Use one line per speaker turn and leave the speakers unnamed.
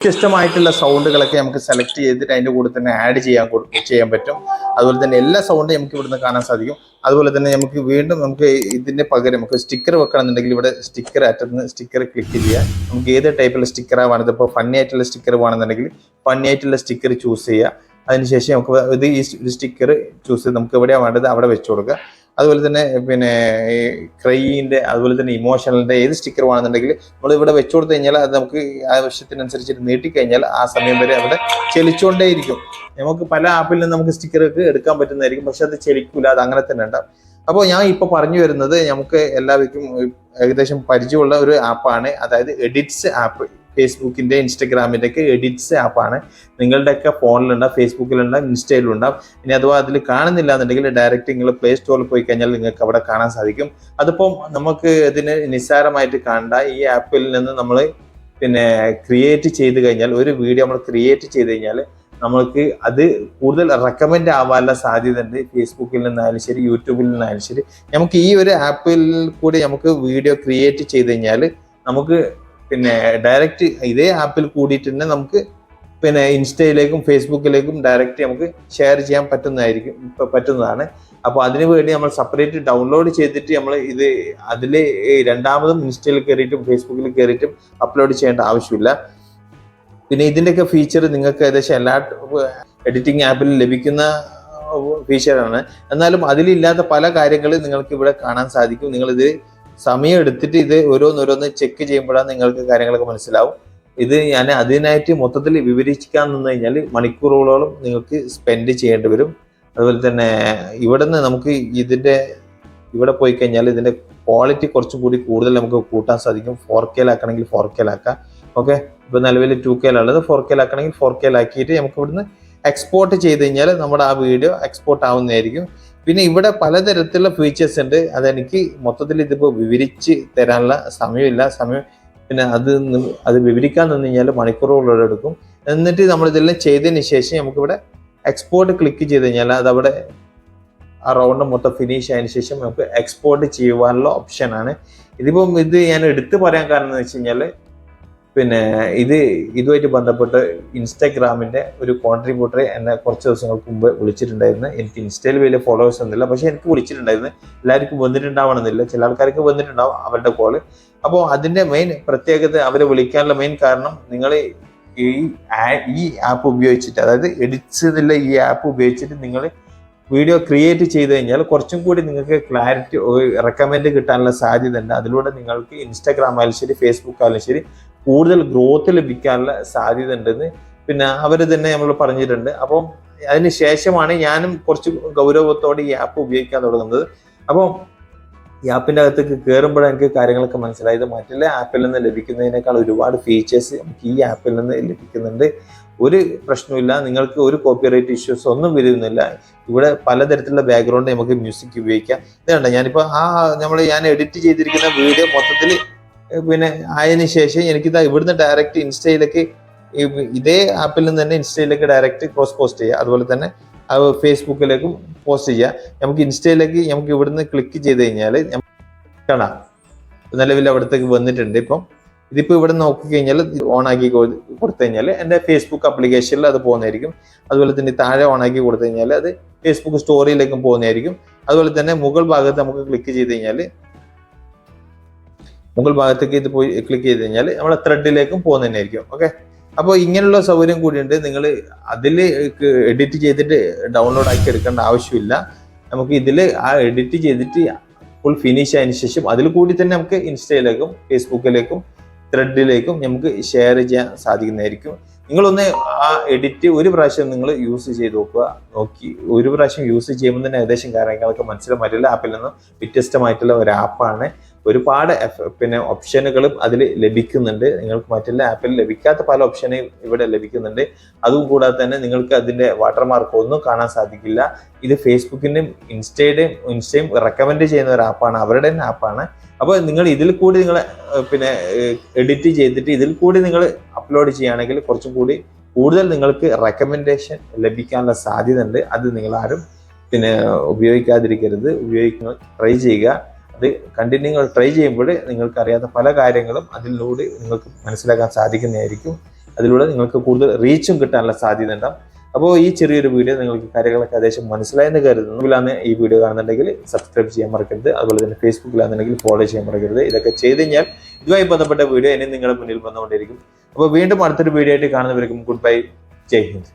വ്യത്യസ്തമായിട്ടുള്ള സൗണ്ടുകളൊക്കെ നമുക്ക് സെലക്ട് ചെയ്തിട്ട് അതിന്റെ കൂടെ തന്നെ ആഡ് ചെയ്യാൻ ചെയ്യാൻ പറ്റും. അതുപോലെ തന്നെ എല്ലാ സൗണ്ടും നമുക്ക് ഇവിടുന്ന് കാണാൻ സാധിക്കും. അതുപോലെ തന്നെ നമുക്ക് വീണ്ടും നമുക്ക് ഇതിന്റെ പകരം നമുക്ക് സ്റ്റിക്കർ വെക്കണമെന്നുണ്ടെങ്കിൽ ഇവിടെ സ്റ്റിക്കർ അറ്റത്ത് സ്റ്റിക്കർ ക്ലിക്ക് ചെയ്യുക. നമുക്ക് ഏത് ടൈപ്പിലുള്ള സ്റ്റിക്കറാണ് വേണ്ടത് ഇപ്പോൾ ഫണ്ണി ആയിട്ടുള്ള സ്റ്റിക്കർ വേണമെന്നുണ്ടെങ്കിൽ ഫണ്ണി ആയിട്ടുള്ള സ്റ്റിക്കർ ചൂസ് ചെയ്യുക. അതിനുശേഷം നമുക്ക് ഇത് ഈ സ്റ്റിക്കർ ചൂസ് ചെയ്ത് നമുക്ക് എവിടെയാണ് വേണ്ടത്? അവിടെ വെച്ച് കൊടുക്കുക. അതുപോലെ തന്നെ പിന്നെ ഈ ക്രൈന്റെ അതുപോലെ തന്നെ ഇമോഷണലിന്റെ ഏത് സ്റ്റിക്കർ വേണമെന്നുണ്ടെങ്കിൽ നമ്മൾ ഇവിടെ വെച്ചു കൊടുത്തു കഴിഞ്ഞാൽ അത് നമുക്ക് ആവശ്യത്തിനനുസരിച്ച് നീട്ടിക്കഴിഞ്ഞാൽ ആ സമയം വരെ അവിടെ ചലിച്ചുകൊണ്ടേയിരിക്കും നമുക്ക് പല ആപ്പിൽ നിന്ന് നമുക്ക് സ്റ്റിക്കറൊക്കെ എടുക്കാൻ പറ്റുന്നതായിരിക്കും. പക്ഷെ അത് ചലിക്കില്ല അത് അങ്ങനെ തന്നെ ഉണ്ടാവും. അപ്പോൾ ഞാൻ ഇപ്പോൾ പറഞ്ഞു വരുന്നത് നമുക്ക് എല്ലാവർക്കും ഏകദേശം പരിചയമുള്ള ഒരു ആപ്പാണ് അതായത് എഡിറ്റ്സ് ആപ്പ് ഫേസ്ബുക്കിന്റെ ഇൻസ്റ്റഗ്രാമിന്റെ ഒക്കെ എഡിറ്റ്സ് ആപ്പാണ് നിങ്ങളുടെയൊക്കെ ഫോണിലുണ്ടാവും ഫേസ്ബുക്കിലുണ്ടാവും ഇൻസ്റ്റയിലുണ്ടാവും. ഇനി അഥവാ അതിൽ കാണുന്നില്ല എന്നുണ്ടെങ്കിൽ ഡയറക്റ്റ് നിങ്ങൾ പ്ലേ സ്റ്റോറിൽ പോയി കഴിഞ്ഞാൽ നിങ്ങൾക്ക് അവിടെ കാണാൻ സാധിക്കും. അതിപ്പം നമുക്ക് ഇതിന് നിസ്സാരമായിട്ട് കാണണ്ട. ഈ ആപ്പിൽ നിന്ന് നമ്മൾ പിന്നെ ക്രിയേറ്റ് ചെയ്ത് കഴിഞ്ഞാൽ ഒരു വീഡിയോ നമ്മൾ ക്രിയേറ്റ് ചെയ്ത് കഴിഞ്ഞാൽ നമ്മൾക്ക് അത് കൂടുതൽ റെക്കമെൻഡ് ആവാനുള്ള സാധ്യത ഉണ്ട് ഫേസ്ബുക്കിൽ നിന്നായാലും ശരി യൂട്യൂബിൽ നിന്നായാലും ശരി. നമുക്ക് ഈ ഒരു ആപ്പിൽ കൂടി നമുക്ക് വീഡിയോ ക്രിയേറ്റ് ചെയ്ത് കഴിഞ്ഞാൽ നമുക്ക് പിന്നെ ഡയറക്റ്റ് ഇതേ ആപ്പിൽ കൂടിയിട്ട് തന്നെ നമുക്ക് പിന്നെ ഇൻസ്റ്റയിലേക്കും ഫേസ്ബുക്കിലേക്കും ഡയറക്റ്റ് നമുക്ക് ഷെയർ ചെയ്യാൻ പറ്റുന്നതായിരിക്കും പറ്റുന്നതാണ്. അപ്പോൾ അതിനു വേണ്ടി നമ്മൾ സെപ്പറേറ്റ് ഡൗൺലോഡ് ചെയ്തിട്ട് നമ്മൾ ഇത് അതിൽ രണ്ടാമതും ഇൻസ്റ്റയിൽ കയറിയിട്ടും ഫേസ്ബുക്കിൽ കയറിയിട്ടും അപ്ലോഡ് ചെയ്യേണ്ട ആവശ്യമില്ല. പിന്നെ ഇതിന്റെയൊക്കെ ഫീച്ചർ നിങ്ങൾക്ക് ഏകദേശം എല്ലാ എഡിറ്റിംഗ് ആപ്പിൽ ലഭിക്കുന്ന ഫീച്ചറാണ് എന്നാലും അതിലില്ലാത്ത പല കാര്യങ്ങളും നിങ്ങൾക്ക് ഇവിടെ കാണാൻ സാധിക്കും. നിങ്ങളിത് സമയം എടുത്തിട്ട് ഇത് ഓരോന്നോരോന്ന് ചെക്ക് ചെയ്യുമ്പോഴാണ് നിങ്ങൾക്ക് കാര്യങ്ങളൊക്കെ മനസ്സിലാവും. ഇത് ഞാൻ അതിനായിട്ട് മൊത്തത്തിൽ വിവരിക്കാൻ നിന്ന് കഴിഞ്ഞാൽ മണിക്കൂറുകളോളം നിങ്ങൾക്ക് സ്പെൻഡ് ചെയ്യേണ്ടി വരും. അതുപോലെ തന്നെ ഇവിടെ നിന്ന് നമുക്ക് ഇതിന്റെ ഇവിടെ പോയി കഴിഞ്ഞാൽ ഇതിന്റെ ക്വാളിറ്റി കുറച്ചും കൂടി കൂടുതൽ നമുക്ക് കൂട്ടാൻ സാധിക്കും. ഫോർ കെയിലാക്കണമെങ്കിൽ ഫോർ കെയിലാക്കാം ഓക്കെ ഇപ്പൊ നിലവിൽ ടു കെയിലുള്ളത് ഫോർ കെയിലാക്കണമെങ്കിൽ ഫോർ കെയിലാക്കിയിട്ട് നമുക്ക് ഇവിടുന്ന് എക്സ്പോർട്ട് ചെയ്ത് കഴിഞ്ഞാൽ നമ്മുടെ ആ വീഡിയോ എക്സ്പോർട്ട് ആവുന്നതായിരിക്കും. പിന്നെ ഇവിടെ പലതരത്തിലുള്ള ഫീച്ചേഴ്സ് ഉണ്ട്. അതെനിക്ക് മൊത്തത്തിൽ ഇതിപ്പോൾ വിവരിച്ച് തരാനുള്ള സമയമില്ല. സമയം പിന്നെ അത് അത് വിവരിക്കാൻ നിന്ന് കഴിഞ്ഞാൽ മണിക്കൂറുകളോടെ എടുക്കും. എന്നിട്ട് നമ്മൾ ഇതെല്ലാം ചെയ്തതിന് ശേഷം നമുക്കിവിടെ എക്സ്പോർട്ട് ക്ലിക്ക് ചെയ്ത് കഴിഞ്ഞാൽ അതവിടെ ആ റൗണ്ട് മൊത്തം ഫിനിഷ് ആയതിനു ശേഷം നമുക്ക് എക്സ്പോർട്ട് ചെയ്യുവാനുള്ള ഓപ്ഷനാണ് ഇതിപ്പം ഇത് ഞാൻ എടുത്തു പറയാൻ കാരണം എന്ന് വെച്ച് കഴിഞ്ഞാൽ പിന്നെ ഇത് ഇതുമായിട്ട് ബന്ധപ്പെട്ട് ഇൻസ്റ്റാഗ്രാമിന്റെ ഒരു കോൺട്രിബ്യൂട്ടറെ എന്നെ കുറച്ച് ദിവസങ്ങൾക്ക് മുമ്പ് വിളിച്ചിട്ടുണ്ടായിരുന്നു. എനിക്ക് ഇൻസ്റ്റയിൽ വലിയ ഫോളോവേഴ്സ് ഒന്നുമില്ല പക്ഷേ എനിക്ക് വിളിച്ചിട്ടുണ്ടായിരുന്നു. എല്ലാവർക്കും വന്നിട്ടുണ്ടാവണമെന്നില്ല. ചില ആൾക്കാർക്ക് വന്നിട്ടുണ്ടാവും അവരുടെ കോൾ അപ്പോൾ അതിന്റെ മെയിൻ പ്രത്യേകത അവരെ വിളിക്കാനുള്ള മെയിൻ കാരണം നിങ്ങൾ ഈ ഈ ആപ്പ് ഉപയോഗിച്ചിട്ട് അതായത് എഡിറ്റ്സ് എന്നുള്ള ഈ ആപ്പ് ഉപയോഗിച്ചിട്ട് നിങ്ങൾ വീഡിയോ ക്രിയേറ്റ് ചെയ്ത് കഴിഞ്ഞാൽ കുറച്ചും കൂടി നിങ്ങൾക്ക് ക്ലാരിറ്റി റെക്കമെൻഡ് കിട്ടാനുള്ള സാധ്യത ഉണ്ട്. അതിലൂടെ നിങ്ങൾക്ക് ഇൻസ്റ്റാഗ്രാം ആയാലും ശരി ഫേസ്ബുക്ക് ആയാലും ശരി കൂടുതൽ ഗ്രോത്ത് ലഭിക്കാനുള്ള സാധ്യത ഉണ്ടെന്ന് പിന്നെ അവർ തന്നെ നമ്മൾ പറഞ്ഞിട്ടുണ്ട്. അപ്പം അതിന് ശേഷമാണ് ഞാനും കുറച്ച് ഗൗരവത്തോടെ ഈ ആപ്പ് ഉപയോഗിക്കാൻ തുടങ്ങുന്നത്. അപ്പം ഈ ആപ്പിന്റെ അകത്തേക്ക് കയറുമ്പോഴാണ് എനിക്ക് കാര്യങ്ങളൊക്കെ മനസ്സിലായത്. മറ്റുള്ള ആപ്പിൽ നിന്ന് ലഭിക്കുന്നതിനേക്കാൾ ഒരുപാട് ഫീച്ചേഴ്സ് നമുക്ക് ഈ ആപ്പിൽ നിന്ന് ലഭിക്കുന്നുണ്ട്. ഒരു പ്രശ്നമില്ല നിങ്ങൾക്ക് ഒരു കോപ്പിറൈറ്റ് ഇഷ്യൂസ് ഒന്നും വരുന്നില്ല. ഇവിടെ പലതരത്തിലുള്ള ബാക്ക്ഗ്രൗണ്ട് നമുക്ക് മ്യൂസിക് ഉപയോഗിക്കാം. ഇതുണ്ട് ഞാനിപ്പോൾ ആ നമ്മൾ ഞാൻ എഡിറ്റ് ചെയ്തിരിക്കുന്ന വീഡിയോ മൊത്തത്തിൽ പിന്നെ ആയതിനു ശേഷം എനിക്കിത് ഇവിടുന്ന് ഡയറക്റ്റ് ഇൻസ്റ്റയിലേക്ക് ഇതേ ആപ്പിൽ നിന്ന് തന്നെ ഇൻസ്റ്റയിലേക്ക് ഡയറക്റ്റ് ക്രോസ് പോസ്റ്റ് ചെയ്യുക. അതുപോലെ തന്നെ അത് ഫേസ്ബുക്കിലേക്കും പോസ്റ്റ് ചെയ്യുക. നമുക്ക് ഇൻസ്റ്റയിലേക്ക് നമുക്ക് ഇവിടുന്ന് ക്ലിക്ക് ചെയ്ത് കഴിഞ്ഞാൽ കാണാം. നിലവിൽ അവിടത്തേക്ക് വന്നിട്ടുണ്ട് ഇപ്പം. ഇതിപ്പോൾ ഇവിടെ നോക്കി കഴിഞ്ഞാൽ ഓൺ ആക്കി കൊ- കൊടുത്തു കഴിഞ്ഞാൽ എന്റെ ഫേസ്ബുക്ക് അപ്ലിക്കേഷനിൽ അത് പോകുന്നതായിരിക്കും. അതുപോലെ തന്നെ താഴെ ഓൺ ആക്കി കൊടുത്തു കഴിഞ്ഞാൽ അത് ഫേസ്ബുക്ക് സ്റ്റോറിയിലേക്കും പോകുന്നതായിരിക്കും. അതുപോലെ തന്നെ മുകൾ ഭാഗത്ത് നമുക്ക് ക്ലിക്ക് ചെയ്ത് കഴിഞ്ഞാൽ മുകൾ ഭാഗത്തേക്ക് ഇത് പോയി ക്ലിക്ക് ചെയ്ത് കഴിഞ്ഞാൽ നമ്മുടെ ത്രെഡിലേക്കും പോകുന്നതന്നെയായിരിക്കും. ഓക്കെ അപ്പോൾ ഇങ്ങനെയുള്ള സൗകര്യം കൂടിയുണ്ട്. നിങ്ങൾ അതിൽ എഡിറ്റ് ചെയ്തിട്ട് ഡൗൺലോഡ് ആക്കി എടുക്കേണ്ട ആവശ്യമില്ല. നമുക്ക് ഇതിൽ ആ എഡിറ്റ് ചെയ്തിട്ട് ഫുൾ ഫിനിഷ് ആയതിനു ശേഷം അതിൽ കൂടി തന്നെ നമുക്ക് ഇൻസ്റ്റയിലേക്കും ഫേസ്ബുക്കിലേക്കും ത്രെഡിലേക്കും നമുക്ക് ഷെയർ ചെയ്യാൻ സാധിക്കുന്നതായിരിക്കും. നിങ്ങളൊന്ന് ആ എഡിറ്റ് ഒരു പ്രാവശ്യം നിങ്ങൾ യൂസ് ചെയ്ത് നോക്കുക. നോക്കി ഒരു പ്രാവശ്യം യൂസ് ചെയ്യുമ്പോൾ തന്നെ ഏകദേശം കാര്യങ്ങളൊക്കെ മനസ്സിലാക്കാൻ പറ്റില്ല ആപ്പിൽ നിന്നും വ്യത്യസ്തമായിട്ടുള്ള ഒരു ആപ്പാണ് ഒരുപാട് പിന്നെ ഓപ്ഷനുകളും അതിൽ ലഭിക്കുന്നുണ്ട്. നിങ്ങൾക്ക് മറ്റെല്ലാ ആപ്പിൽ ലഭിക്കാത്ത പല ഓപ്ഷനും ഇവിടെ ലഭിക്കുന്നുണ്ട്. അതും കൂടാതെ തന്നെ നിങ്ങൾക്ക് അതിന്റെ വാട്ടർമാർക്ക് ഒന്നും കാണാൻ സാധിക്കില്ല. ഇത് ഫേസ്ബുക്കിന്റെയും ഇൻസ്റ്റയുടെയും ഇൻസ്റ്റയും റെക്കമെൻഡ് ചെയ്യുന്ന ഒരു ആപ്പാണ് അവരുടെ തന്നെ ആപ്പാണ് അപ്പോൾ നിങ്ങൾ ഇതിൽ കൂടി നിങ്ങൾ പിന്നെ എഡിറ്റ് ചെയ്തിട്ട് ഇതിൽ കൂടി നിങ്ങൾ അപ്ലോഡ് ചെയ്യുകയാണെങ്കിൽ കുറച്ചും കൂടി കൂടുതൽ നിങ്ങൾക്ക് റെക്കമെൻഡേഷൻ ലഭിക്കാനുള്ള സാധ്യത ഉണ്ട് അത് നിങ്ങൾ ആരും പിന്നെ ഉപയോഗിക്കാതിരിക്കരുത്. ഉപയോഗിക്കുന്ന ട്രൈ ചെയ്യുക. അത് കണ്ടിന്യൂ ട്രൈ ചെയ്യുമ്പോൾ നിങ്ങൾക്ക് അറിയാത്ത പല കാര്യങ്ങളും അതിലൂടെ നിങ്ങൾക്ക് മനസ്സിലാക്കാൻ സാധിക്കുന്നതായിരിക്കും. അതിലൂടെ നിങ്ങൾക്ക് കൂടുതൽ റീച്ചും കിട്ടാനുള്ള സാധ്യത ഉണ്ടാവും. അപ്പോൾ ഈ ചെറിയൊരു വീഡിയോ നിങ്ങൾക്ക് കാര്യങ്ങളൊക്കെ ഏകദേശം മനസ്സിലായെന്ന് കരുതുന്നു. ഇതിലാണ് ഈ വീഡിയോ കാണുന്നുണ്ടെങ്കിൽ സബ്സ്ക്രൈബ് ചെയ്യാൻ മറക്കരുത്. അതുപോലെ തന്നെ ഫേസ്ബുക്കിലാണെന്നുണ്ടെങ്കിൽ ഫോളോ ചെയ്യാൻ മറക്കരുത്. ഇതൊക്കെ ചെയ്ത് കഴിഞ്ഞാൽ ഇതുമായി ബന്ധപ്പെട്ട വീഡിയോ ഇനി നിങ്ങളുടെ മുന്നിൽ വന്നുകൊണ്ടിരിക്കും അപ്പോൾ വീണ്ടും അടുത്തൊരു വീഡിയോ ആയിട്ട് കാണുന്നവർക്കും ഗുഡ് ബൈ ജയ് ഹിന്ദ്.